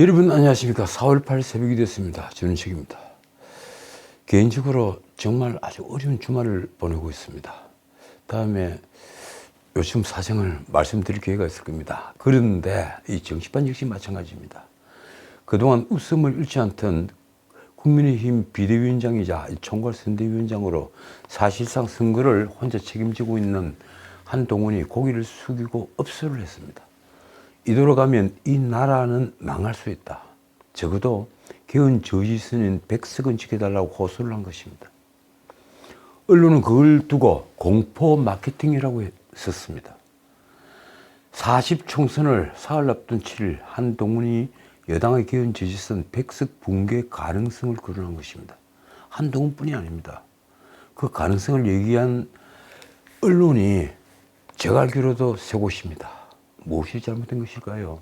여러분 안녕하십니까? 4월 8일 새벽이 됐습니다. 전은식입니다. 개인적으로 정말 아주 어려운 주말을 보내고 있습니다. 다음에 요즘 사정을 말씀드릴 기회가 있을 겁니다. 그런데 이 정치판 역시 마찬가지입니다. 그동안 웃음을 잃지 않던 국민의힘 비대위원장이자 총괄 선대위원장으로 사실상 선거를 혼자 책임지고 있는 한동훈이 고개를 숙이고 업소를 했습니다 이대로 가면 이 나라는 망할 수 있다. 적어도 개헌 저지선인 백석은 지켜달라고 호소를 한 것입니다. 언론은 그걸 두고 공포 마케팅이라고 썼습니다. 40총선을 사흘 앞둔 7일 한동훈이 여당의 개헌 저지선 백석 붕괴 가능성을 거론한 것입니다. 한동훈뿐이 아닙니다. 그 가능성을 얘기한 언론이 제가 알기로도 세 곳입니다. 무엇이 잘못된 것일까요?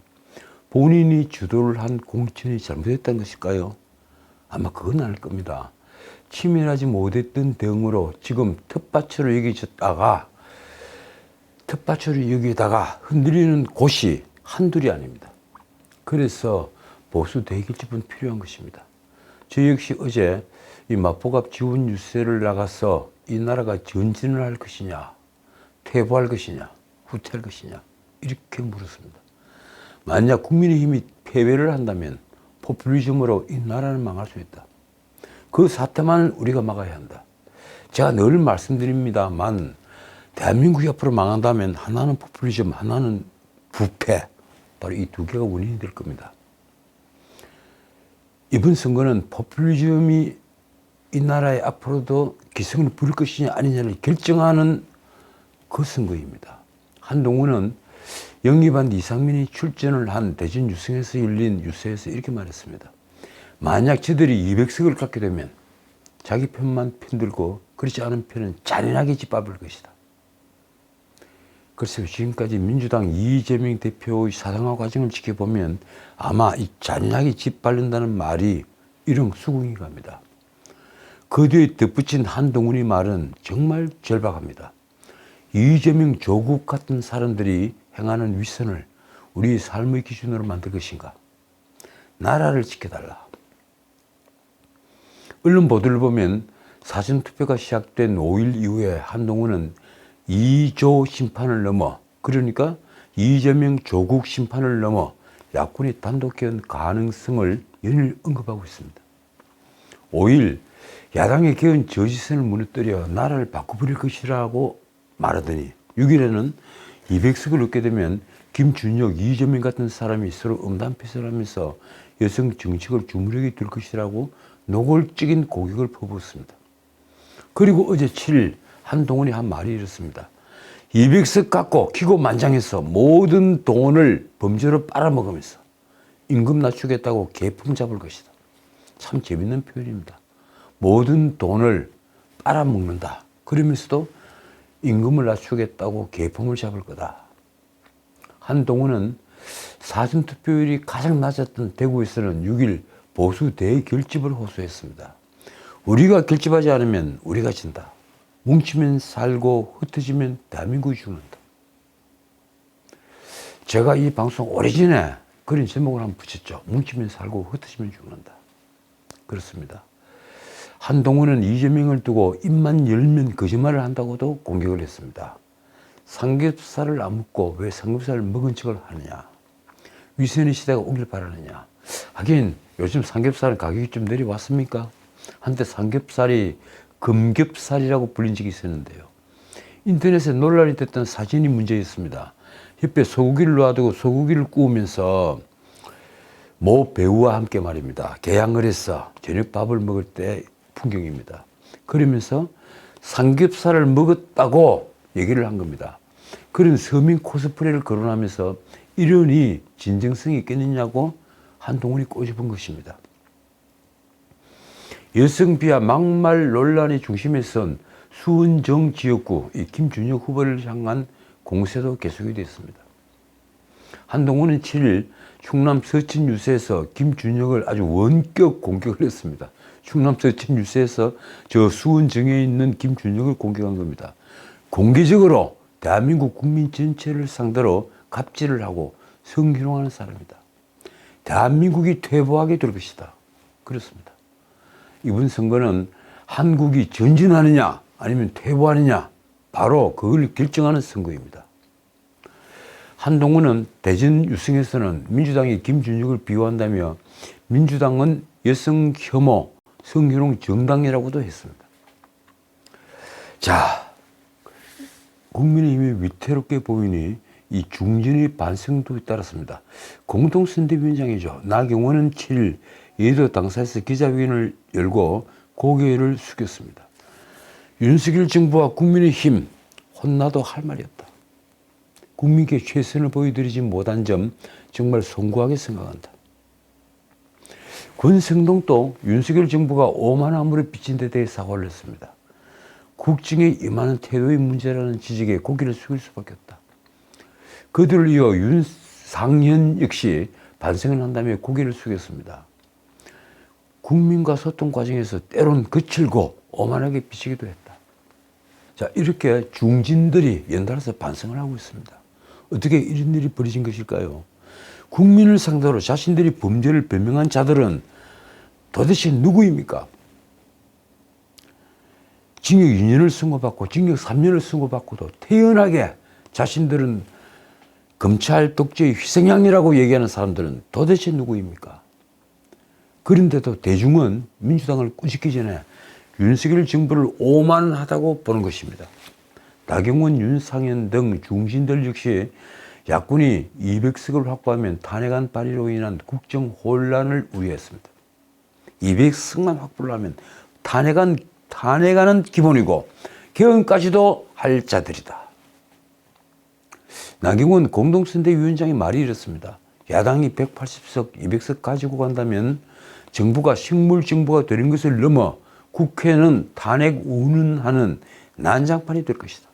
본인이 주도를 한 공천이 잘못했던 것일까요? 아마 그건 아닐 겁니다. 치밀하지 못했던 대응으로 지금 텃밭으로 여겨졌다가 텃밭으로 여기다가 흔들리는 곳이 한둘이 아닙니다. 그래서 보수 대결집은 필요한 것입니다. 저 역시 어제 이 마포갑 지원 유세를 나가서 이 나라가 전진을 할 것이냐, 퇴보할 것이냐, 후퇴할 것이냐 이렇게 물었습니다. 만약 국민의힘이 패배를 한다면 포퓰리즘으로 이 나라는 망할 수 있다. 그 사태만 우리가 막아야 한다. 제가 늘 말씀드립니다만 대한민국이 앞으로 망한다면 하나는 포퓰리즘, 하나는 부패. 바로 이 두 개가 원인이 될 겁니다. 이번 선거는 포퓰리즘이 이 나라에 앞으로도 기승을 부릴 것이냐 아니냐를 결정하는 그 선거입니다. 한동훈은 영입한 이상민이 출전을 한 대전 유성에서 열린 유세에서 이렇게 말했습니다. 만약 저들이 200석을 갖게 되면 자기 편만 편들고 그렇지 않은 편은 잔인하게 짓밟을 것이다. 글쎄요, 지금까지 민주당 이재명 대표의 사상화 과정을 지켜보면 아마 이 잔인하게 짓밟는다는 말이 이런 수긍이 갑니다. 그 뒤에 덧붙인 한동훈의 말은 정말 절박합니다. 이재명 조국 같은 사람들이 행하는 위선을 우리 삶의 기준으로 만들 것인가? 나라를 지켜달라. 언론 보도를 보면 사전투표가 시작된 5일 이후에 한동훈은 2조 심판을 넘어 그러니까 이재명 조국 심판을 넘어 야권이 단독 개헌 가능성을 연일 언급하고 있습니다. 5일 야당의 개헌 저지선을 무너뜨려 나라를 바꿔버릴 것이라고 말하더니 6일에는 200석을 얻게 되면 김준혁, 이재명 같은 사람이 서로 음담패설 하면서 여성 정책을 주무르게 될 것이라고 노골적인 고격을 퍼붓습니다. 그리고 어제 7일 한동훈이 한 말이 이렇습니다. 200석 갖고 기고만장해서 모든 돈을 범죄로 빨아먹으면서 임금 낮추겠다고 개풍 잡을 것이다. 참 재밌는 표현입니다. 모든 돈을 빨아먹는다. 그러면서도 임금을 낮추겠다고 개풍을 잡을 거다. 한동훈은 사전투표율이 가장 낮았던 대구에서는 6일 보수 대결집을 호소했습니다. 우리가 결집하지 않으면 우리가 진다. 뭉치면 살고 흩어지면 대한민국이 죽는다. 제가 이 방송 오래전에 그런 제목을 한번 붙였죠. 뭉치면 살고 흩어지면 죽는다. 그렇습니다. 한동훈은 이재명을 두고 입만 열면 거짓말을 한다고도 공격을 했습니다. 삼겹살을 안 먹고 왜 삼겹살을 먹은 척을 하느냐. 위선의 시대가 오길 바라느냐. 하긴 요즘 삼겹살 가격이 좀 내려왔습니까? 한때 삼겹살이 금겹살이라고 불린 적이 있었는데요. 인터넷에 논란이 됐던 사진이 문제였습니다. 옆에 소고기를 놔두고 소고기를 구우면서 모 배우와 함께 말입니다. 개양을 해서 저녁 밥을 먹을 때 풍경입니다. 그러면서 삼겹살을 먹었다고 얘기를 한 겁니다. 그런 서민 코스프레를 거론하면서 이런이 진정성이 있겠느냐고 한동훈이 꼬집은 것입니다. 여성 비하 막말 논란의 중심에 선 수원정 지역구 이 김준혁 후보를 향한 공세도 계속이 됐습니다. 한동훈은 7일 충남 서천 유세에서 김준혁을 아주 원격 공격을 했습니다. 충남 서천 유세에서 저 수원정에 있는 김준혁을 공격한 겁니다. 공개적으로 대한민국 국민 전체를 상대로 갑질을 하고 성희롱하는 사람이다. 대한민국이 퇴보하게 될 것이다. 그렇습니다. 이번 선거는 한국이 전진하느냐 아니면 퇴보하느냐 바로 그걸 결정하는 선거입니다. 한동훈은 대전 유승에서는 민주당이 김준혁을 비호한다며 민주당은 여성 혐오, 성희롱 정당이라고도 했습니다. 자, 국민의힘이 위태롭게 보이니 이 중진의 반성도 따랐습니다. 공동선대위원장이죠. 나경원은 7일 예도 당사에서 기자회견을 열고 고개를 숙였습니다. 윤석열 정부와 국민의힘 혼나도 할 말이 없다. 국민께 최선을 보여드리지 못한 점 정말 송구하게 생각한다. 권성동도 윤석열 정부가 오만함으로 비친 데 대해 사과를 했습니다. 국정에 임하는 태도의 문제라는 지적에 고개를 숙일 수밖에 없다. 그들을 이어 윤상현 역시 반성을 한다며 고개를 숙였습니다. 국민과 소통 과정에서 때론 거칠고 오만하게 비치기도 했다. 자, 이렇게 중진들이 연달아서 반성을 하고 있습니다. 어떻게 이런 일이 벌어진 것일까요? 국민을 상대로 자신들이 범죄를 변명한 자들은 도대체 누구입니까? 징역 2년을 선고받고 징역 3년을 선고받고도 태연하게 자신들은 검찰 독재의 희생양이라고 얘기하는 사람들은 도대체 누구입니까? 그런데도 대중은 민주당을 꾸짖기 전에 윤석열 정부를 오만하다고 보는 것입니다. 나경원, 윤상현 등 중진들 역시 야권이 200석을 확보하면 탄핵안 발의로 인한 국정 혼란을 우려했습니다. 200석만 확보를 하면 탄핵안, 탄핵안은 기본이고 개헌까지도 할 자들이다. 나경원 공동선대위원장이 말이 이렇습니다. 야당이 180석, 200석 가지고 간다면 정부가 식물정부가 되는 것을 넘어 국회는 탄핵 운운하는 난장판이 될 것이다.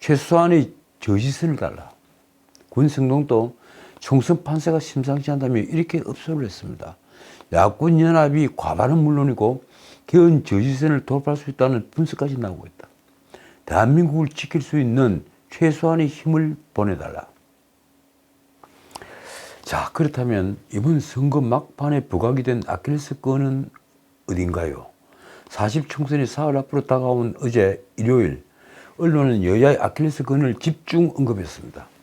최소한의 저지선을 달라. 권성동도 총선 판세가 심상치 않다며 이렇게 업소를 했습니다. 야권 연합이 과반은 물론이고 개헌 저지선을 돌파할 수 있다는 분석까지 나오고 있다. 대한민국을 지킬 수 있는 최소한의 힘을 보내달라. 자, 그렇다면 이번 선거 막판에 부각이 된 아킬레스 건은 어딘가요? 40 총선이 사흘 앞으로 다가온 어제 일요일, 언론은 여야의 아킬레스 건을 집중 언급했습니다.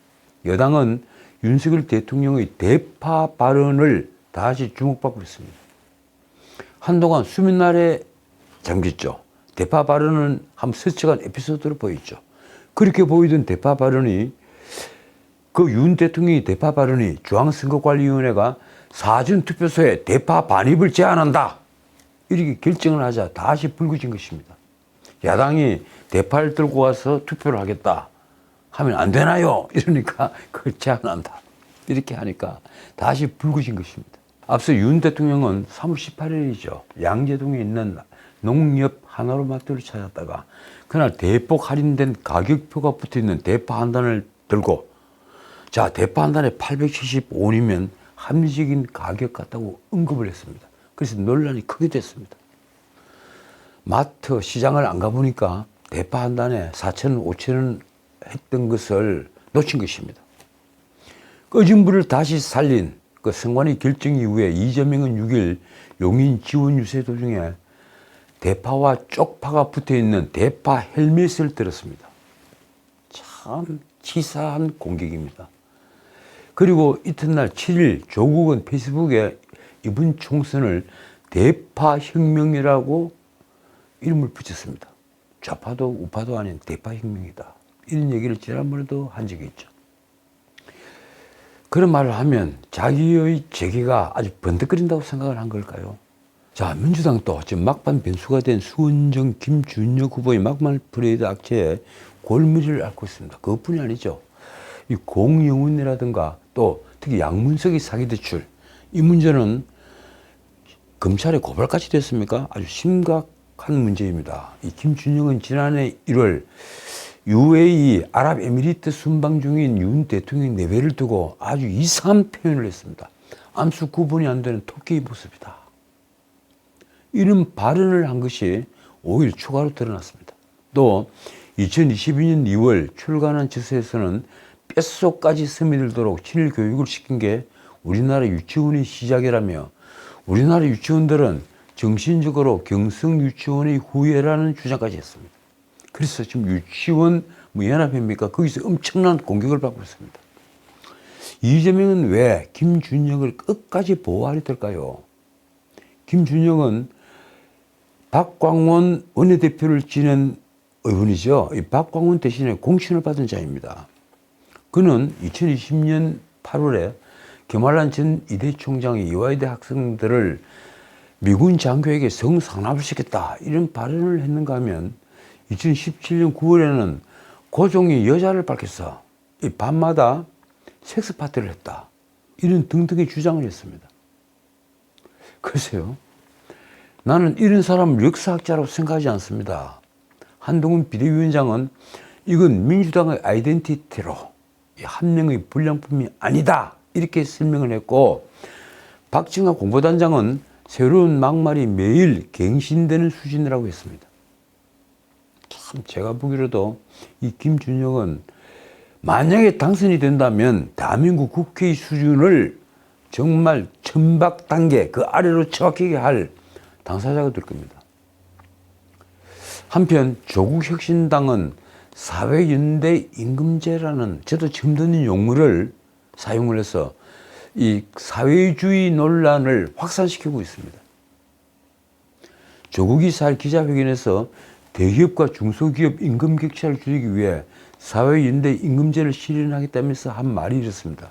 여당은 윤석열 대통령의 대파 발언을 다시 주목받고 있습니다. 한동안 아래 잠겼죠. 대파 발언은 한 스쳐간 에피소드로 보였죠. 그렇게 보이던 대파 발언이 그 윤 대통령의 대파 발언이 중앙선거관리위원회가 사전투표소에 대파 반입을 제한한다. 이렇게 결정을 하자 다시 불거진 것입니다. 야당이 대파를 들고 와서 투표를 하겠다 하면 안 되나요? 이러니까 그걸 제한한다. 이렇게 하니까 다시 불거진 것입니다. 앞서 윤 대통령은 3월 18일이죠. 양재동에 있는 농협 하나로마트를 찾았다가 그날 대폭 할인된 가격표가 붙어 있는 대파 한 단을 들고 자, 대파 한 단에 875원이면 합리적인 가격 같다고 언급을 했습니다. 그래서 논란이 크게 됐습니다. 마트 시장을 안 가보니까 대파 한 단에 4천 원, 5천 원 했던 것을 놓친 것입니다. 꺼진 불을 다시 살린 그 선관위 결정 이후에 이재명은 6일 용인 지원 유세 도중에 대파와 쪽파가 붙어 있는 대파 헬멧을 들었습니다. 참 치사한 공격입니다. 그리고 이튿날 7일 조국은 페이스북에 이번 총선을 대파 혁명이라고 이름을 붙였습니다. 좌파도 우파도 아닌 대파 혁명이다. 이런 얘기를 지난번에도 한 적이 있죠. 그런 말을 하면 자기의 재기가 아주 번득거린다고 생각을 한 걸까요? 자, 민주당도 지금 막판 변수가 된 수은정, 김준혁 후보의 막말 프레이드 악재에 골무리를 앓고 있습니다. 그것뿐이 아니죠. 이 공영훈이라든가 또 특히 양문석이 사기대출 이 문제는 검찰의 고발까지 됐습니까? 아주 심각한 문제입니다. 이 김준영은 지난해 1월 UAE 아랍에미리트 순방 중인 윤 대통령 내외를 두고 아주 이상한 표현을 했습니다. 암수 구분이 안 되는 토끼의 모습이다. 이런 발언을 한 것이 오히려 추가로 드러났습니다. 또 2022년 2월 출간한 지서에서는 뼛속까지 스며들도록 친일 교육을 시킨 게 우리나라 유치원의 시작이라며 우리나라 유치원들은 정신적으로 경성 유치원의 후예라는 주장까지 했습니다. 그래서 지금 유치원 뭐 연합회입니까? 거기서 엄청난 공격을 받고 있습니다. 이재명은 왜 김준영을 끝까지 보호하려 될까요? 김준영은 박광원 원내대표를 지낸 의원이죠. 이 박광원 대신에 공천을 받은 자입니다. 그는 2020년 8월에 김한란 전 이대 총장이 이화여대 학생들을 미군 장교에게 성상납을 시켰다 이런 발언을 했는가 하면 2017년 9월에는 고종이 여자를 이 밤마다 섹스 파티를 했다 이런 등등의 주장을 했습니다. 글쎄요. 나는 이런 사람을 역사학자라고 생각하지 않습니다. 한동훈 비대위원장은 이건 민주당의 아이덴티티로 한 명의 불량품이 아니다. 이렇게 설명을 했고, 박진가 공보단장은 새로운 막말이 매일 갱신되는 수준이라고 했습니다. 참, 제가 보기로도 이 김준영은 만약에 당선이 된다면 대한민국 국회의 수준을 정말 천박 단계 그 아래로 처박히게 할 당사자가 될 겁니다. 한편 조국혁신당은 사회연대 임금제라는 저도 처음 듣는 용어를 사용을 해서 이 사회주의 논란을 확산시키고 있습니다. 조국이 살 기자회견에서 대기업과 중소기업 임금 격차를 줄이기 위해 사회연대 임금제를 실현하겠다면서 한 말이 이렇습니다.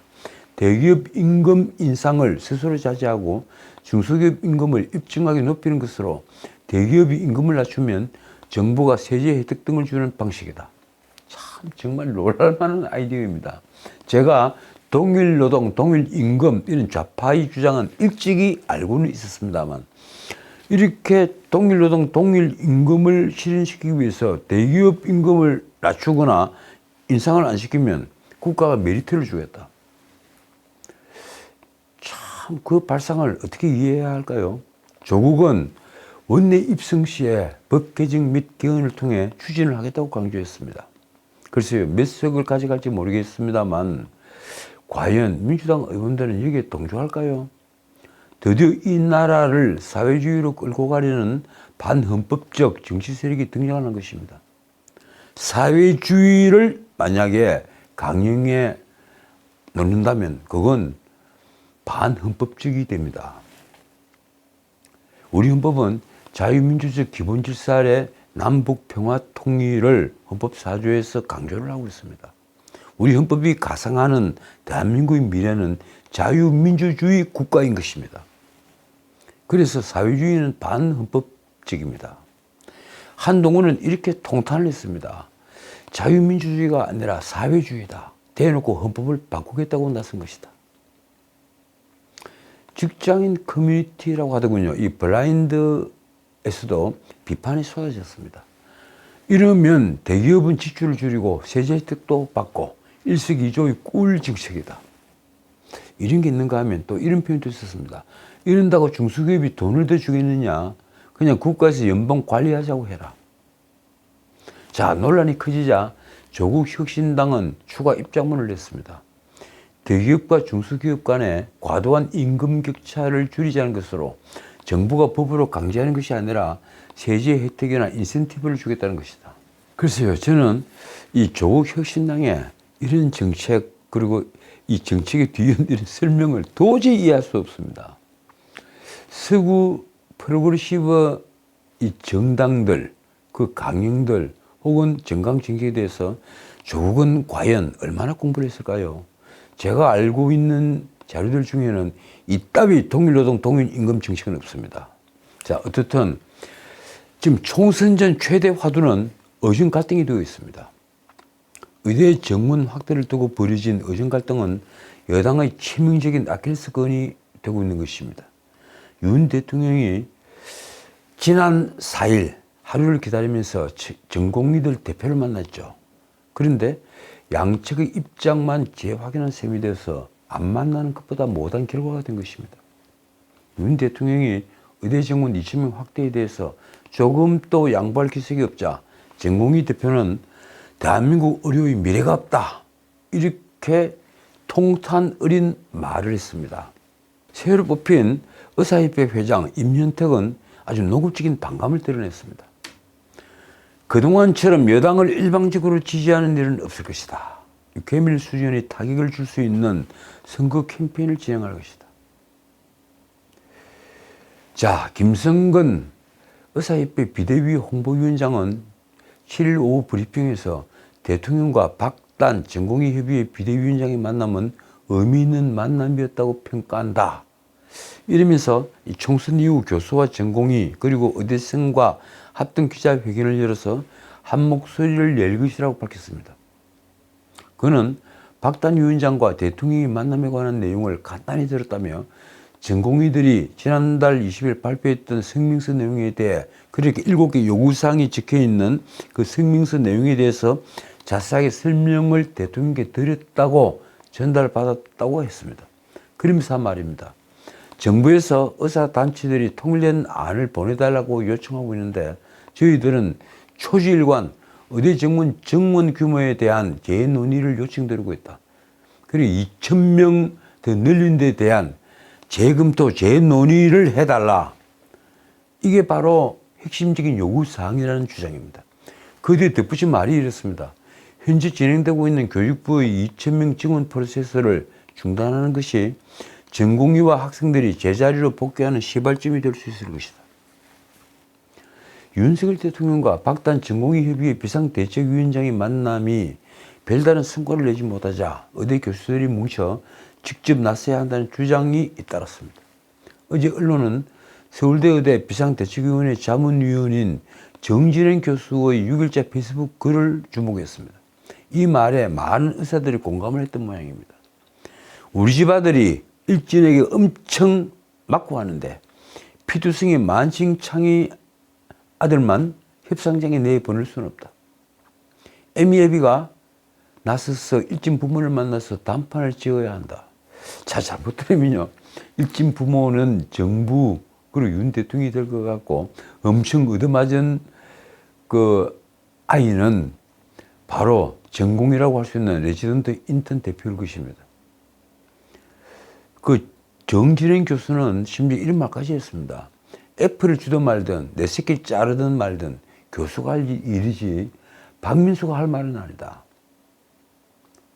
대기업 임금 인상을 스스로 자제하고 중소기업 임금을 입증하게 높이는 것으로 대기업이 임금을 낮추면 정부가 세제 혜택 등을 주는 방식이다. 참 정말 놀랄만한 아이디어입니다. 제가 동일 노동, 동일 임금 이런 좌파의 주장은 일찍이 알고는 있었습니다만 이렇게 동일 노동, 동일 임금을 실현시키기 위해서 대기업 임금을 낮추거나 인상을 안 시키면 국가가 메리트를 주겠다. 참 그 발상을 어떻게 이해해야 할까요? 조국은 원내 입성 시에 법 개정 및 개헌을 통해 추진을 하겠다고 강조했습니다. 글쎄요, 몇 석을 가져갈지 모르겠습니다만, 과연 민주당 의원들은 여기에 동조할까요? 드디어 이 나라를 사회주의로 끌고 가려는 반헌법적 정치 세력이 등장하는 것입니다. 사회주의를 만약에 강령에 넣는다면 그건 반헌법적이 됩니다. 우리 헌법은 자유민주적 기본 질서 아래 남북 평화 통일을 헌법 사조에서 강조를 하고 있습니다. 우리 헌법이 가상하는 대한민국의 미래는 자유민주주의 국가인 것입니다. 그래서 사회주의는 반헌법적입니다. 한동훈은 이렇게 통탄을 했습니다. 자유민주주의가 아니라 사회주의다. 대놓고 헌법을 바꾸겠다고 나선 것이다. 직장인 커뮤니티라고 하더군요. 이 블라인드에서도 비판이 쏟아졌습니다. 이러면 대기업은 지출을 줄이고 세제 혜택도 받고 일석이조의 꿀 정책이다. 이런 게 있는가 하면 또 이런 표현도 있었습니다. 이런다고 중소기업이 돈을 더 주겠느냐. 그냥 국가에서 연봉 관리하자고 해라. 자, 논란이 커지자 조국 혁신당은 추가 입장문을 냈습니다. 대기업과 중소기업 간의 과도한 임금 격차를 줄이자는 것으로 정부가 법으로 강제하는 것이 아니라 세제 혜택이나 인센티브를 주겠다는 것이다. 글쎄요, 저는 이 조국 혁신당의 이런 정책 그리고 이 정책의 뒤에 이런 설명을 도저히 이해할 수 없습니다. 서구 프로그레시브 이 정당들, 그 강령들 혹은 정강 정책에 대해서 조국은 과연 얼마나 공부를 했을까요? 제가 알고 있는 자료들 중에는 이따위 동일노동 동일임금 정책은 없습니다. 자, 어떻든 지금 총선 전 최대 화두는 의정 갈등이 되어 있습니다. 의대 정문 확대를 두고 벌어진 의정 갈등은 여당의 치명적인 아킬레스건이 되고 있는 것입니다. 윤 대통령이 지난 4일 하루를 기다리면서 전공의들 대표를 만났죠. 그런데 양측의 입장만 재확인한 셈이 돼서 안 만나는 것보다 못한 결과가 된 것입니다. 윤 대통령이 의대 정원 2천명 확대에 대해서 조금 또 양보할 기색이 없자 전공의 대표는 대한민국 의료의 미래가 없다. 이렇게 통탄 어린 말을 했습니다. 새로 뽑힌 의사협회 회장 임현택은 아주 노골적인 반감을 드러냈습니다. 그동안처럼 여당을 일방적으로 지지하는 일은 없을 것이다. 괴밀 수준의 타격을 줄 수 있는 선거 캠페인을 진행할 것이다. 자, 김성근 의사협회 비대위 홍보위원장은 7일 오후 브리핑에서 대통령과 박단 전공의 협의회 비대위원장의 만남은 의미 있는 만남이었다고 평가한다. 이러면서 이 총선 이후 교수와 전공의 그리고 의대생과 합동 기자회견을 열어서 한 목소리를 낼 것이라고 밝혔습니다. 그는 박단 위원장과 대통령의 만남에 관한 내용을 간단히 들었다며 전공의들이 지난달 20일 발표했던 성명서 내용에 대해 그렇게 일곱 개 요구사항이 적혀 있는 그 성명서 내용에 대해서 자세하게 설명을 대통령께 드렸다고 전달받았다고 했습니다. 한 말입니다. 정부에서 의사단체들이 통일된 안을 보내달라고 요청하고 있는데 저희들은 초지일관 의대 정문 정원 규모에 대한 재논의를 요청드리고 있다. 그리고 2,000명 더 늘린 데 대한 재검토, 재논의를 해달라. 이게 바로 핵심적인 요구사항이라는 주장입니다. 그 뒤에 덧붙인 말이 이렇습니다. 현재 진행되고 있는 교육부의 2,000명 증원 프로세스를 중단하는 것이 전공의와 학생들이 제자리로 복귀하는 시발점이 될 수 있을 것이다. 윤석열 대통령과 박단 전공의 협의회 비상대책위원장의 만남이 별다른 성과를 내지 못하자 의대 교수들이 뭉쳐 직접 나서야 한다는 주장이 잇따랐습니다. 어제 언론은 서울대 의대 비상대책위원회 자문위원인 정진행 교수의 6일자 페이스북 글을 주목했습니다. 이 말에 많은 의사들이 공감을 했던 모양입니다. 우리 집 아들이 일진에게 엄청 맞고 하는데 피투성이 만칭창이 아들만 협상장에 내보낼 수는 없다. 에미에비가 나서서 일진 부모를 만나서 담판을 지어야 한다. 자, 잘못 들으면요. 일진 부모는 정부, 그리고 윤 대통령이 될 것 같고 엄청 얻어맞은 그 아이는 바로 전공이라고 할 수 있는 레지던트 인턴 대표일 것입니다. 그 정진행 교수는 심지어 이런 말까지 했습니다. 애플을 주든 말든 내 새끼 자르든 말든 교수가 할 일이지 박민수가 할 말은 아니다.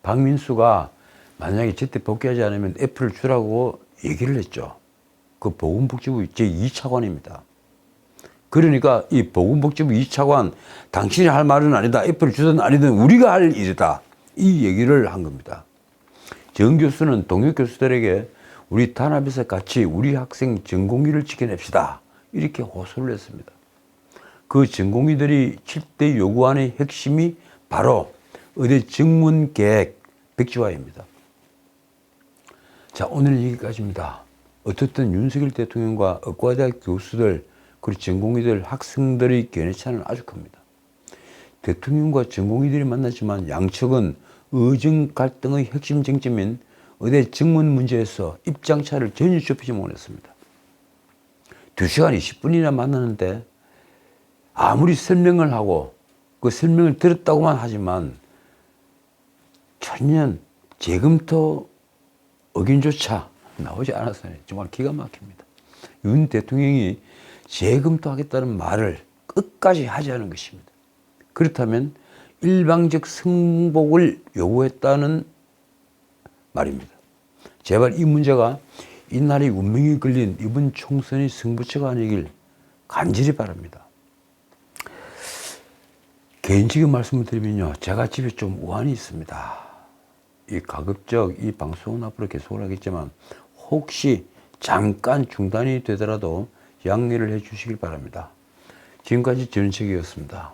박민수가 만약에 제때 복귀하지 않으면 애플을 주라고 얘기를 했죠. 그 보건복지부 제2차관입니다. 그러니까 이 보건복지부 2차관 당신이 할 말은 아니다. 애플을 주든 아니든 우리가 할 일이다. 이 얘기를 한 겁니다. 정 교수는 동료 교수들에게 우리 단합에서 같이 우리 학생 전공의를 지켜냅시다. 이렇게 호소를 했습니다. 그 전공의들이 7대 요구안의 핵심이 바로 의대 정문 계획 백지화입니다. 자, 오늘 여기까지입니다. 어떻든 윤석열 대통령과 의과대학 교수들, 그리고 전공의들, 학생들의 견해 차는 아주 큽니다. 대통령과 전공의들이 만났지만 양측은 의정 갈등의 핵심 쟁점인 의대 정문 문제에서 입장차를 전혀 좁히지 못했습니다. 2시간 20분이나 만나는데 아무리 설명을 하고 그 설명을 들었다고만 하지만 전혀 재검토 의견조차 나오지 않았어요. 정말 기가 막힙니다. 윤 대통령이 재검토하겠다는 말을 끝까지 하지 않은 것입니다. 그렇다면 일방적 승복을 요구했다는 말입니다. 제발 이 문제가 이날이 운명이 걸린 이번 총선의 승부처가 아니길 간절히 바랍니다. 개인적인 말씀을 드리면요. 제가 집에 좀 우환이 있습니다. 이 가급적 이 방송은 앞으로 계속을 하겠지만 혹시 잠깐 중단이 되더라도 양해를 해 주시길 바랍니다. 지금까지 전책이었습니다.